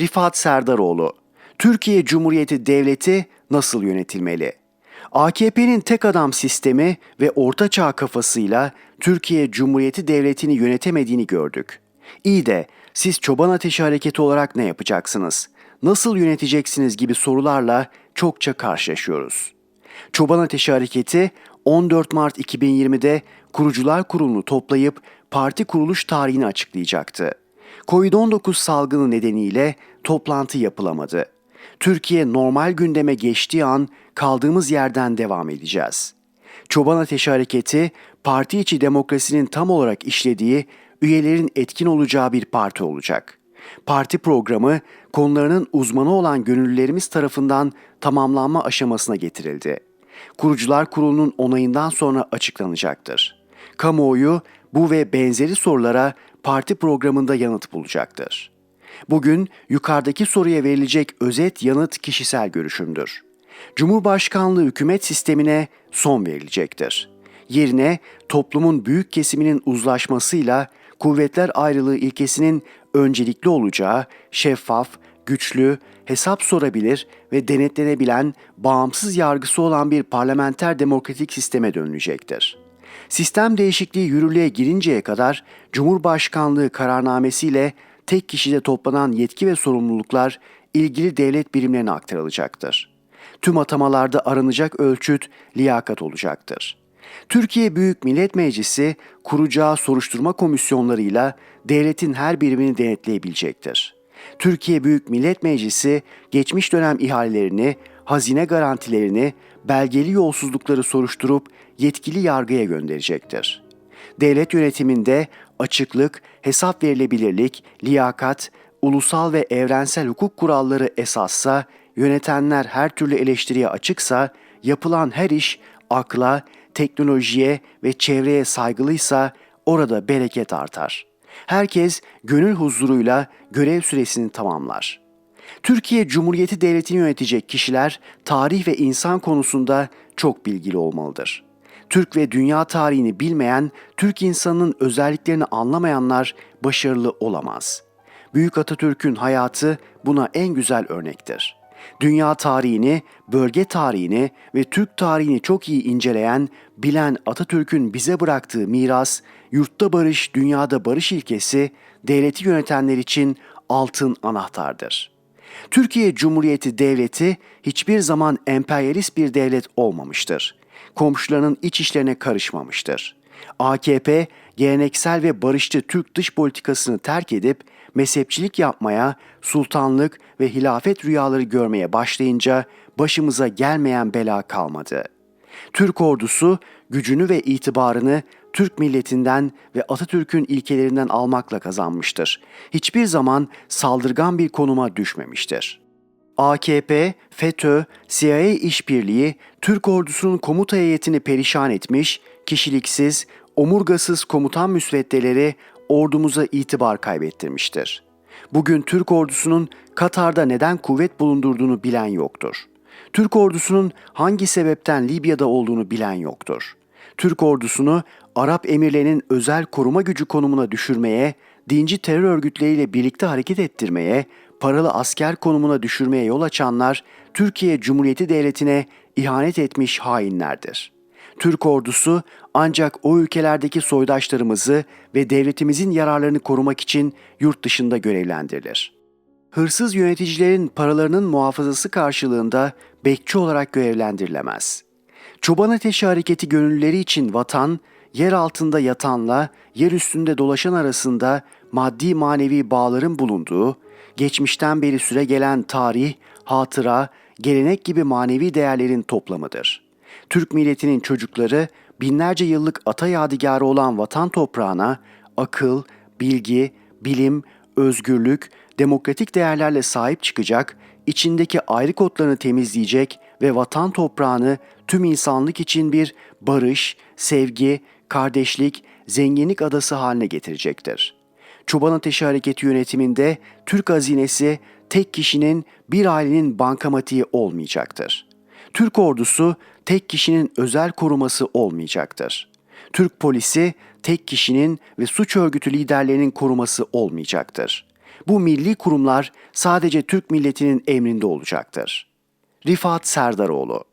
Rifat Serdaroğlu Türkiye Cumhuriyeti Devleti nasıl yönetilmeli? AKP'nin tek adam sistemi ve ortaçağ kafasıyla Türkiye Cumhuriyeti Devleti'ni yönetemediğini gördük. İyi de siz çoban ateşi hareketi olarak ne yapacaksınız? Nasıl yöneteceksiniz gibi sorularla çokça karşılaşıyoruz. Çoban Ateşi Hareketi 14 Mart 2020'de Kurucular Kurulu'nu toplayıp parti kuruluş tarihini açıklayacaktı. Covid-19 salgını nedeniyle toplantı yapılamadı. Türkiye normal gündeme geçtiği an kaldığımız yerden devam edeceğiz. Çoban Ateşi Hareketi, parti içi demokrasinin tam olarak işlediği, üyelerin etkin olacağı bir parti olacak. Parti programı konularının uzmanı olan gönüllülerimiz tarafından tamamlanma aşamasına getirildi. Kurucular Kurulu'nun onayından sonra açıklanacaktır. Kamuoyu bu ve benzeri sorulara parti programında yanıt bulacaktır. Bugün yukarıdaki soruya verilecek özet yanıt kişisel görüşümdür. Cumhurbaşkanlığı hükümet sistemine son verilecektir. Yerine toplumun büyük kesiminin uzlaşmasıyla kuvvetler ayrılığı ilkesinin öncelikli olacağı şeffaf, güçlü, hesap sorabilir ve denetlenebilen bağımsız yargısı olan bir parlamenter demokratik sisteme dönülecektir. Sistem değişikliği yürürlüğe girinceye kadar Cumhurbaşkanlığı kararnamesiyle tek kişide toplanan yetki ve sorumluluklar ilgili devlet birimlerine aktarılacaktır. Tüm atamalarda aranacak ölçüt liyakat olacaktır. Türkiye Büyük Millet Meclisi kuracağı soruşturma komisyonlarıyla devletin her birimini denetleyebilecektir. Türkiye Büyük Millet Meclisi geçmiş dönem ihalelerini, hazine garantilerini, belgeli yolsuzlukları soruşturup yetkili yargıya gönderecektir. Devlet yönetiminde açıklık, hesap verilebilirlik, liyakat, ulusal ve evrensel hukuk kuralları esassa, yönetenler her türlü eleştiriye açıksa, yapılan her iş akla, teknolojiye ve çevreye saygılıysa orada bereket artar. Herkes gönül huzuruyla görev süresini tamamlar. Türkiye Cumhuriyeti Devleti'ni yönetecek kişiler tarih ve insan konusunda çok bilgili olmalıdır. Türk ve dünya tarihini bilmeyen, Türk insanının özelliklerini anlamayanlar başarılı olamaz. Büyük Atatürk'ün hayatı buna en güzel örnektir. Dünya tarihini, bölge tarihini ve Türk tarihini çok iyi inceleyen, bilen Atatürk'ün bize bıraktığı miras, yurtta barış, dünyada barış ilkesi, devleti yönetenler için altın anahtardır. Türkiye Cumhuriyeti Devleti hiçbir zaman emperyalist bir devlet olmamıştır. Komşularının iç işlerine karışmamıştır. AKP geleneksel ve barışçı Türk dış politikasını terk edip mezhepçilik yapmaya, sultanlık ve hilafet rüyaları görmeye başlayınca başımıza gelmeyen bela kalmadı. Türk ordusu gücünü ve itibarını Türk milletinden ve Atatürk'ün ilkelerinden almakla kazanmıştır. Hiçbir zaman saldırgan bir konuma düşmemiştir. AKP, FETÖ, CIA işbirliği Türk ordusunun komuta heyetini perişan etmiş, kişiliksiz, omurgasız komutan müsveddeleri ordumuza itibar kaybettirmiştir. Bugün Türk ordusunun Katar'da neden kuvvet bulundurduğunu bilen yoktur. Türk ordusunun hangi sebepten Libya'da olduğunu bilen yoktur. Türk ordusunu Arap emirlerinin özel koruma gücü konumuna düşürmeye, dinci terör örgütleriyle birlikte hareket ettirmeye, paralı asker konumuna düşürmeye yol açanlar Türkiye Cumhuriyeti Devleti'ne ihanet etmiş hainlerdir. Türk ordusu ancak o ülkelerdeki soydaşlarımızı ve devletimizin yararlarını korumak için yurt dışında görevlendirilir. Hırsız yöneticilerin paralarının muhafazası karşılığında bekçi olarak görevlendirilemez. Çoban Ateşi Hareketi gönüllüleri için vatan, yer altında yatanla yer üstünde dolaşan arasında maddi manevi bağların bulunduğu, geçmişten beri süre gelen tarih, hatıra, gelenek gibi manevi değerlerin toplamıdır. Türk milletinin çocukları binlerce yıllık ata yadigarı olan vatan toprağına akıl, bilgi, bilim, özgürlük, demokratik değerlerle sahip çıkacak, içindeki ayrı kodlarını temizleyecek ve vatan toprağını tüm insanlık için bir barış, sevgi, kardeşlik, zenginlik adası haline getirecektir. Çoban Ateşi Hareketi yönetiminde Türk hazinesi tek kişinin bir ailenin bankamatiği olmayacaktır. Türk ordusu tek kişinin özel koruması olmayacaktır. Türk polisi tek kişinin ve suç örgütü liderlerinin koruması olmayacaktır. Bu milli kurumlar sadece Türk milletinin emrinde olacaktır. Rifat Serdaroğlu